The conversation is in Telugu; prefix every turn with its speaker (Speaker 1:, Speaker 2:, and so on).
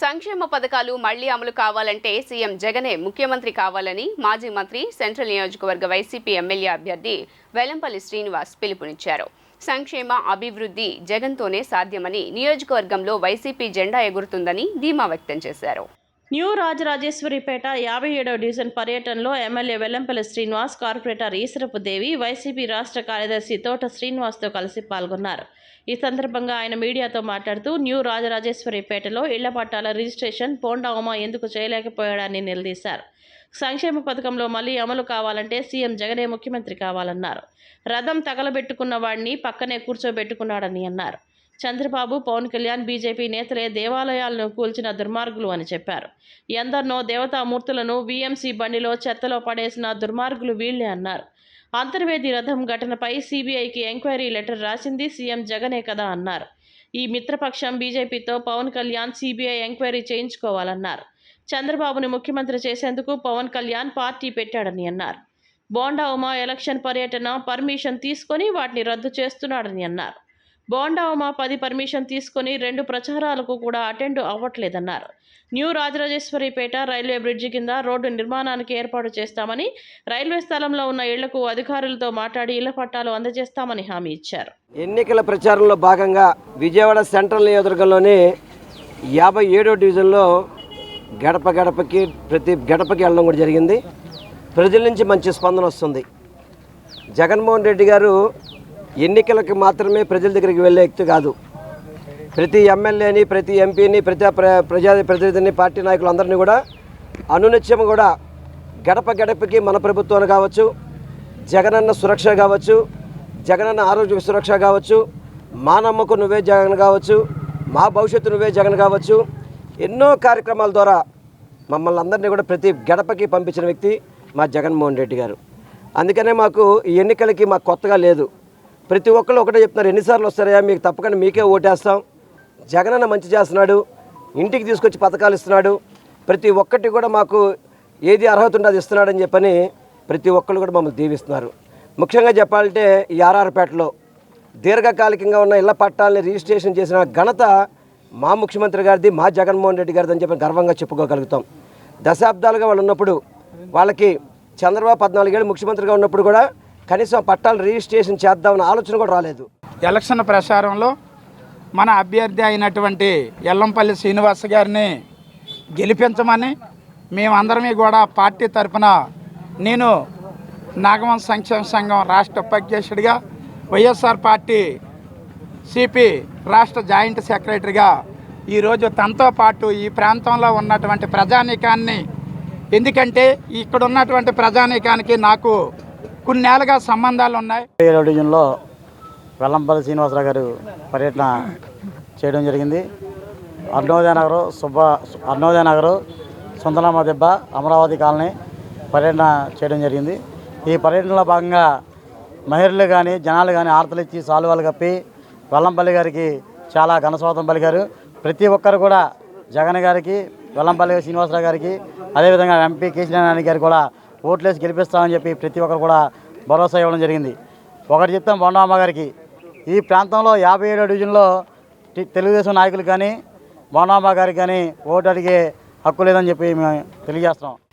Speaker 1: సంక్షేమ పథకాలు మళ్ళీ అమలు కావాలంటే సీఎం జగనే ముఖ్యమంత్రి కావాలని మాజీ మంత్రి సెంట్రల్ నియోజకవర్గ వైసీపీ ఎమ్మెల్యే అభ్యర్థి వెలంపల్లి శ్రీనివాస్ పిలుపునిచ్చారు. సంక్షేమ అభివృద్ధి జగన్తోనే సాధ్యమని నియోజకవర్గంలో వైసీపీ జెండా ఎగురుతుందని ధీమా వ్యక్తం చేశారు.
Speaker 2: న్యూ రాజరాజేశ్వరిపేట యాభై ఏడవ డివిజన్ పర్యటనలో MLA Vellampalli Srinivas corporator Eswarapu Devi YCP రాష్ట్ర కార్యదర్శి తోట శ్రీనివాస్తో కలిసి పాల్గొన్నారు. ఈ సందర్భంగా ఆయన మీడియాతో మాట్లాడుతూ న్యూ రాజరాజేశ్వరిపేటలో ఇళ్ళ పట్టాల రిజిస్ట్రేషన్ పోండా ఉమా ఎందుకు చేయలేకపోయాడని నిలదీశారు. సంక్షేమ పథకంలో మళ్ళీ అమలు కావాలంటే సీఎం జగనే ముఖ్యమంత్రి కావాలన్నారు. రథం తగలబెట్టుకున్న వాడిని పక్కనే కూర్చోబెట్టుకున్నాడని అన్నారు. చంద్రబాబు పవన్ కళ్యాణ్ బీజేపీ నేతలే దేవాలయాలను కూల్చిన దుర్మార్గులు అని చెప్పారు. ఎందరినో దేవతామూర్తులను వీఎంసీ బండిలో చెత్తలో పడేసిన దుర్మార్గులు వీళ్ళే అన్నారు. అంతర్వేది రథం ఘటనపై సీబీఐకి ఎంక్వైరీ లెటర్ రాసింది సీఎం జగనే కదా అన్నారు. ఈ మిత్రపక్షం బీజేపీతో పవన్ కళ్యాణ్ సీబీఐ ఎంక్వైరీ చేయించుకోవాలన్నారు. చంద్రబాబుని ముఖ్యమంత్రి చేసేందుకు పవన్ కళ్యాణ్ పార్టీ పెట్టాడని అన్నారు. బోండా ఉమా ఎలక్షన్ పర్యటన పర్మిషన్ తీసుకొని వాటిని రద్దు చేస్తున్నాడని అన్నారు. బోండా పది పర్మిషన్ తీసుకొని రెండు ప్రచారాలకు కూడా అటెండ్ అవ్వట్లేదన్నారు. న్యూ రాజరాజేశ్వరిపేట రైల్వే బ్రిడ్జి కింద రోడ్డు నిర్మాణానికి ఏర్పాటు చేస్తామని రైల్వే స్థలంలో ఉన్న ఇళ్ళకు అధికారులతో మాట్లాడి ఇళ్ళ పట్టాలు అందజేస్తామని హామీ ఇచ్చారు.
Speaker 3: ఎన్నికల ప్రచారంలో భాగంగా విజయవాడ సెంట్రల్ నియోజకవర్గంలోని యాభై ఏడో డివిజన్లో గడప గడపకి ప్రతి గడపకి వెళ్ళడం కూడా జరిగింది. ప్రజల నుంచి మంచి స్పందన వస్తుంది. జగన్మోహన్ రెడ్డి గారు ఎన్నికలకు మాత్రమే ప్రజల దగ్గరికి వెళ్ళే వ్యక్తి కాదు. ప్రతి ఎమ్మెల్యేని ప్రతి ఎంపీని ప్రతి ప్ర- ప్రజా ప్రతినిధిని పార్టీ నాయకులందరినీ కూడా అనునిత్యం కూడా గడప గడపకి మన ప్రభుత్వాలు కావచ్చు జగనన్న సురక్ష కావచ్చు జగనన్న ఆరోగ్య సురక్ష కావచ్చు మా నమ్మకం నువ్వే జగన్ కావచ్చు మా భవిష్యత్తు నువ్వే జగన్ కావచ్చు ఎన్నో కార్యక్రమాల ద్వారా మమ్మల్ని అందరినీ కూడా ప్రతి గడపకి పంపించిన వ్యక్తి మా జగన్మోహన్ రెడ్డి గారు. అందుకనే మాకు ఈ ఎన్నికలకి మాకు కొత్తగా లేదు. ప్రతి ఒక్కళ్ళు ఒకటే చెప్తున్నారు ఎన్నిసార్లు వస్తారయ్యా? మీకు తప్పకుండా మీకే ఓటేస్తాం. జగనన్న మంచి చేస్తున్నాడు ఇంటికి తీసుకొచ్చి పథకాలు ఇస్తున్నాడు. ప్రతి ఒక్కటి కూడా మాకు ఏది అర్హత ఉండదు అది ఇస్తున్నాడని చెప్పని ప్రతి ఒక్కళ్ళు కూడా మమ్మల్ని దీవిస్తున్నారు. ముఖ్యంగా చెప్పాలంటే ఈ ఆర్ఆర్పేటలో దీర్ఘకాలికంగా ఉన్న ఇళ్ళ పట్టాలని రిజిస్ట్రేషన్ చేసిన ఘనత మా ముఖ్యమంత్రి గారిది మా జగన్మోహన్ రెడ్డి గారిది అని చెప్పి గర్వంగా చెప్పుకోగలుగుతాం. దశాబ్దాలుగా వాళ్ళు ఉన్నప్పుడు వాళ్ళకి చంద్రబాబు పద్నాలుగేళ్ళు ముఖ్యమంత్రిగా ఉన్నప్పుడు కూడా కనీసం పట్టాలు రిజిస్ట్రేషన్ చేద్దామన్న ఆలోచన కూడా రాలేదు.
Speaker 4: ఎలక్షన్ ప్రచారంలో మన అభ్యర్థి అయినటువంటి ఎల్లంపల్లి శ్రీనివాస్ గారిని గెలిపించమని మేమందరమీ కూడా పార్టీ తరఫున నేను నాగవంశ సంక్షేమ సంఘం రాష్ట్ర ఉపాధ్యక్షుడిగా వైఎస్ఆర్ పార్టీ సిపి రాష్ట్ర జాయింట్ సెక్రటరీగా ఈరోజు తనతో పాటు ఈ ప్రాంతంలో ఉన్నటువంటి ప్రజానీకాన్ని ఎందుకంటే ఇక్కడ ఉన్నటువంటి ప్రజానీకానికి నాకు కొన్నేళ్ళుగా సంబంధాలు ఉన్నాయి.
Speaker 5: ఏడవ డివిజన్లో వెల్లంపల్లి శ్రీనివాసరావు గారు పర్యటన చేయడం జరిగింది. అర్ణోదయ నగరు సుబ్బ అర్ణోదయ నగరు సుందరమ్మ దెబ్బ అమరావతి కాలనీ పర్యటన చేయడం జరిగింది. ఈ పర్యటనలో భాగంగా మహిళలు కానీ జనాలు కానీ ఆర్తలు ఇచ్చి సాలువాలు కప్పి వెల్లంపల్లి గారికి చాలా ఘనస్వాతం పలికారు. ప్రతి ఒక్కరు కూడా జగన్ గారికి వెల్లంపల్లి శ్రీనివాసరావు గారికి అదేవిధంగా ఎంపీ కేసీనారాయణ గారికి కూడా ఓట్లేసి గెలిపిస్తామని చెప్పి ప్రతి ఒక్కరు కూడా భరోసా ఇవ్వడం జరిగింది. ఒకటి చెప్తాం బొండమ్మ గారికి ఈ ప్రాంతంలో యాభై ఏడో డివిజన్లో తెలుగుదేశం నాయకులు కానీ బొండమ్మ గారికి కానీ ఓటు అడిగే హక్కు లేదని చెప్పి మేము తెలియజేస్తున్నాం.